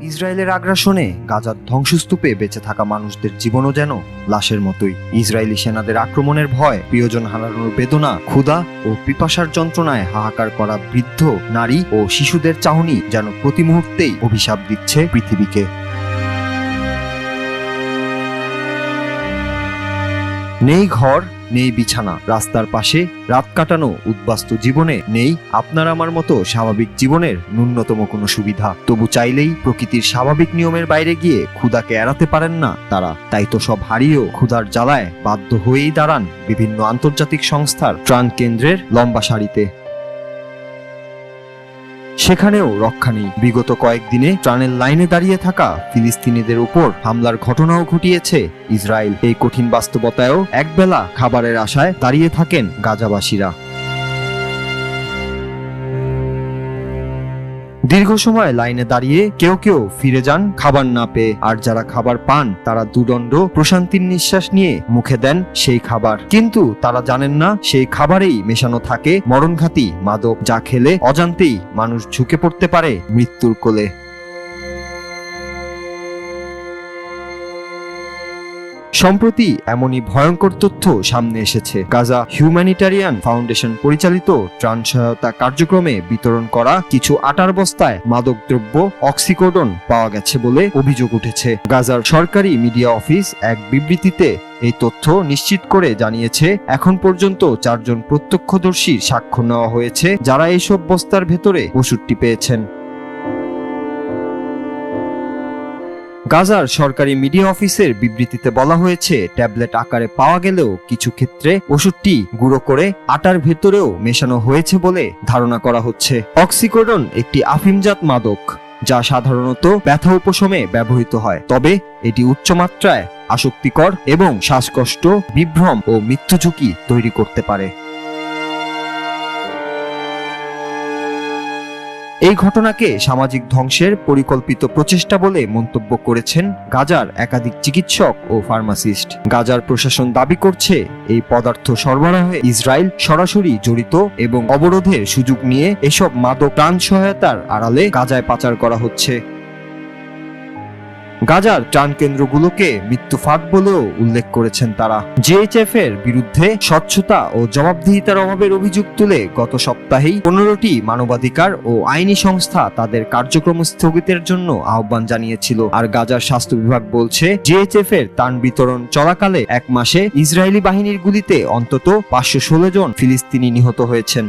ইসরায়েলের আগ্রাসনে গাজার ধ্বংসস্তূপে বেঁচে থাকা মানুষদের জীবনও যেন লাশের মতোই। ইসরায়েলি সেনাদের আক্রমণের ভয়, প্রিয়জন হারানোর বেদনা, ক্ষুধা ও পিপাসার যন্ত্রণায় হাহাকার করা বৃদ্ধ, নারী ও শিশুদের চাহনি যেন প্রতি মুহূর্তেই অভিশাপ দিচ্ছে পৃথিবীকে। নেই ঘর, নেই বিছানা, রাস্তার পাশে রাত কাটানো উদ্বাস্তু জীবনে নেই আপনার আমার মতো স্বাভাবিক জীবনের ন্যূনতম কোনো সুবিধা। তবু চাইলেই প্রকৃতির স্বাভাবিক নিয়মের বাইরে গিয়ে ক্ষুধাকে এড়াতে পারেন না তারা। তাই তো সব হারিয়েও ক্ষুধার জ্বালায় বাধ্য হয়েই দাঁড়ান বিভিন্ন আন্তর্জাতিক সংস্থার ত্রাণ কেন্দ্রের লম্বা সারিতে। সেখানেও রক্ষা নেই। বিগত কয়েকদিনে ত্রাণের লাইনে দাঁড়িয়ে থাকা ফিলিস্তিনিদের উপর হামলার ঘটনাও ঘটিয়েছে। ইসরায়েল এই কঠিন বাস্তবতায়ও একবেলা খাবারের আশায় দাঁড়িয়ে থাকেন গাজাবাসীরা। দীর্ঘ সময় লাইনে দাঁড়িয়ে কেউ কেউ ফিরে যান, খাবার না পেয়ে। আর যারা খাবার পান, তারা দুদণ্ড, প্রশান্তির নিঃশ্বাস নিয়ে মুখে দেন সেই খাবার। কিন্তু তারা জানেন না, সেই খাবারেই মেশানো থাকে মরণঘাতী মাদক। যা খেলে অজান্তেই মানুষ ঝুঁকে পড়তে পারে মৃত্যুর কোলে। সম্প্রতি এমনই ভয়ঙ্কর তথ্য সামনে এসেছে। গাজা হিউম্যানিটারিয়ান ফাউন্ডেশন পরিচালিত ত্রাণ সহায়তা কার্যক্রমে বিতরণ করা কিছু আটার বস্তায় মাদকদ্রব্য অক্সিকোডন পাওয়া গেছে বলে অভিযোগ উঠেছে। গাজার সরকারি মিডিয়া অফিস এক বিবৃতিতে এই তথ্য নিশ্চিত করে জানিয়েছে, এখন পর্যন্ত চারজন প্রত্যক্ষদর্শীর সাক্ষ্য নেওয়া হয়েছে, যারা এইসব বস্তার ভেতরে ওষুধটি পেয়েছেন। গাজার সরকারি মিডিয়া অফিসের বিবৃতিতে বলা হয়েছে, ট্যাবলেট আকারে পাওয়া গেলেও কিছু ক্ষেত্রে ওষুধটি গুঁড়ো করে আটার ভেতরেও মেশানো হয়েছে বলে ধারণা করা হচ্ছে। অক্সিকোডন একটি আফিমজাত মাদক, যা সাধারণত ব্যথা উপশমে ব্যবহৃত হয়। তবে এটি উচ্চমাত্রায় আসক্তিকর এবং শ্বাসকষ্ট, বিভ্রম ও মৃত্যু ঝুঁকি তৈরি করতে পারে। এই ঘটনাকে সামাজিক ধ্বংসের পরিকল্পিত প্রচেষ্টা বলে মন্তব্য করেছেন গাজার একাধিক চিকিৎসক ও ফার্মাসিস্ট। গাজার প্রশাসন দাবি করছে, এই পদার্থ সরবরাহে ইসরায়েল সরাসরি জড়িত এবং অবরোধের সুযোগ নিয়ে এসব মাদক প্রাণ সহায়তার আড়ালে গাজায় পাচার করা হচ্ছে। গাজার ত্রাণ কেন্দ্রগুলোকে মৃত্যু ফাঁদ বলেও উল্লেখ করেছেন তারা। জেএইচএফ এর বিরুদ্ধে স্বচ্ছতা ও জবাবদিহিতার অভাবের অভিযোগ তুলে গত সপ্তাহেই পনেরোটি মানবাধিকার ও আইনি সংস্থা তাদের কার্যক্রম স্থগিতের জন্য আহ্বান জানিয়েছিল। আর গাজার স্বাস্থ্য বিভাগ বলছে জেএইচএফ এর ত্রাণ বিতরণ চলাকালে এক মাসে ইসরায়েলি বাহিনীর গুলিতে অন্তত পাঁচশো ষোলো জন ফিলিস্তিনি নিহত হয়েছেন।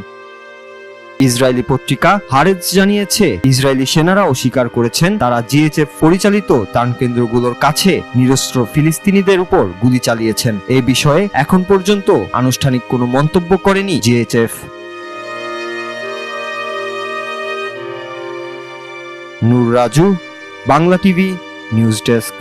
ইসরায়েলি পত্রিকা হারেজ জানিয়েছে, ইসরায়েলি সেনারাও স্বীকার করেছেন তারা জিএইচএফ পরিচালিত ত্রাণ কেন্দ্রগুলোর কাছে নিরস্ত্র ফিলিস্তিনিদের উপর গুলি চালিয়েছেন। এই বিষয়ে এখন পর্যন্ত আনুষ্ঠানিক কোনো মন্তব্য করেনি GHF Noor Raju, Bangla TV, news desk.